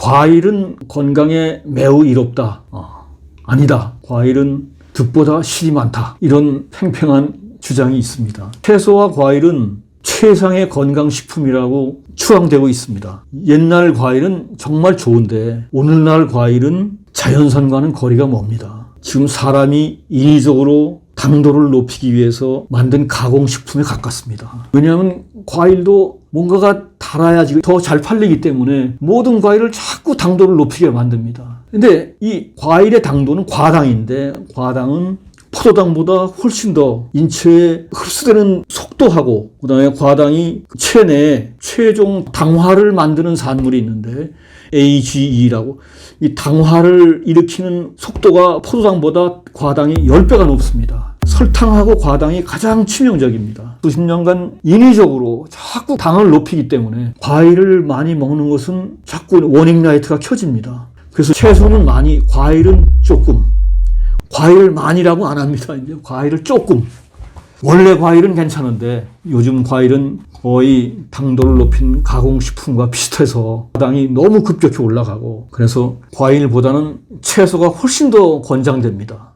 과일은 건강에 매우 이롭다. 어, 아니다. 과일은 득보다 실이 많다. 이런 팽팽한 주장이 있습니다. 채소와 과일은 최상의 건강식품이라고 추앙되고 있습니다. 옛날 과일은 정말 좋은데 오늘날 과일은 자연산과는 거리가 멉니다. 지금 사람이 인위적으로 당도를 높이기 위해서 만든 가공식품에 가깝습니다. 왜냐하면 과일도 뭔가가 달아야지 더 잘 팔리기 때문에 모든 과일을 자꾸 당도를 높이게 만듭니다. 근데 이 과일의 당도는 과당인데 과당은 포도당보다 훨씬 더 인체에 흡수되는 속도하고 그다음에 과당이 체내에 최종 당화를 만드는 산물이 있는데 AGE라고 이 당화를 일으키는 속도가 포도당보다 과당이 10배가 높습니다. 설탕하고 과당이 가장 치명적입니다. 수십 년간 인위적으로 자꾸 당을 높이기 때문에 과일을 많이 먹는 것은 자꾸 워닝 라이트가 켜집니다. 그래서 채소는 많이, 과일은 조금. 과일 많이라고 안 합니다. 이제 과일을 조금. 원래 과일은 괜찮은데 요즘 과일은 거의 당도를 높인 가공식품과 비슷해서 당이 너무 급격히 올라가고 그래서 과일보다는 채소가 훨씬 더 권장됩니다.